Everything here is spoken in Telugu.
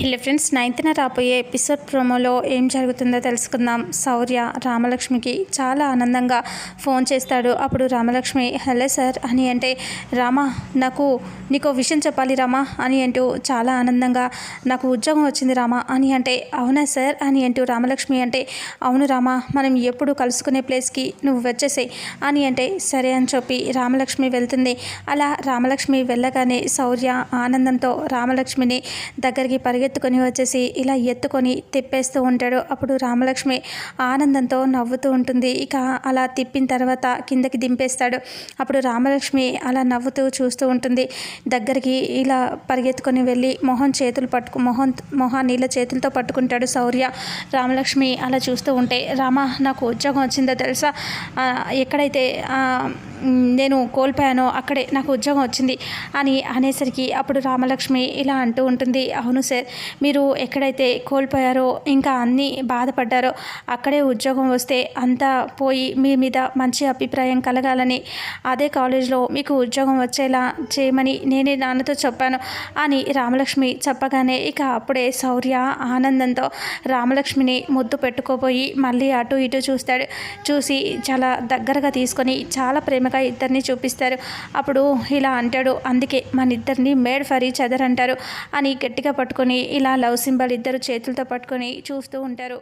హలో ఫ్రెండ్స్ నైన్త్న రాబోయే ఎపిసోడ్ ప్రోమోలో ఏం జరుగుతుందో తెలుసుకుందాం. శౌర్య రామలక్ష్మికి చాలా ఆనందంగా ఫోన్ చేస్తాడు. అప్పుడు రామలక్ష్మి హలో సార్ అని అంటే రామా నాకు నీకు విషయం చెప్పాలి రామా అని అంటూ చాలా ఆనందంగా నాకు ఉద్యోగం వచ్చింది రామా అని అంటే అవునా సార్ అని అంటూ రామలక్ష్మి అంటే అవును రామా మనం ఎప్పుడు కలుసుకునే ప్లేస్కి నువ్వు వచ్చేసే అని అంటే సరే అని చెప్పి రామలక్ష్మి వెళ్తుంది. అలా రామలక్ష్మి వెళ్ళగానే శౌర్య ఆనందంతో రామలక్ష్మిని దగ్గరికి పరిగెత్తుకొని వచ్చేసి ఇలా ఎత్తుకొని తిప్పేస్తూ ఉంటాడు. అప్పుడు రామలక్ష్మి ఆనందంతో నవ్వుతూ ఉంటుంది. ఇక అలా తిప్పిన తర్వాత కిందకి దింపేస్తాడు. అప్పుడు రామలక్ష్మి అలా నవ్వుతూ చూస్తూ ఉంటుంది. దగ్గరికి ఇలా పరిగెత్తుకొని వెళ్ళి మొహం చేతులు పట్టుకు మొహం మొహం ఇలా చేతులతో పట్టుకుంటాడు శౌర్య. రామలక్ష్మి అలా చూస్తూ ఉంటే రామ నాకు ఉద్యోగం వచ్చిందో తెలుసా? ఎక్కడైతే నేను కోల్పోయానో అక్కడే నాకు ఉద్యోగం వచ్చింది అని అనేసరికి అప్పుడు రామలక్ష్మి ఇలా అంటూ ఉంటుంది అవును సార్ మీరు ఎక్కడైతే కోల్పోయారో ఇంకా అన్నీ బాధపడ్డారో అక్కడే ఉద్యోగం వస్తే అంతా పోయి మీ మీద మంచి అభిప్రాయం కలగాలని అదే కాలేజ్లో మీకు ఉద్యోగం వచ్చేలా చేయమని నేనే నాన్నతో చెప్పాను అని రామలక్ష్మి చెప్పగానే ఇక అప్పుడే శౌర్య ఆనందంతో రామలక్ష్మిని ముద్దు పెట్టుకోపోయి మళ్ళీ అటు ఇటు చూస్తాడు చూసి చాలా దగ్గరగా తీసుకొని చాలా ప్రేమగా ఇద్దరిని చూపిస్తారు. అప్పుడు ఇలా అంటాడు అందుకే మన ఇద్దరిని మేడ్ ఫర్ ఈచ్ అదర్ అంటారు అని గట్టిగా పట్టుకొని ఇలా లవ్ సింబల్ ఇద్దరు చేతులతో పట్టుకొని చూస్తూ ఉంటారు.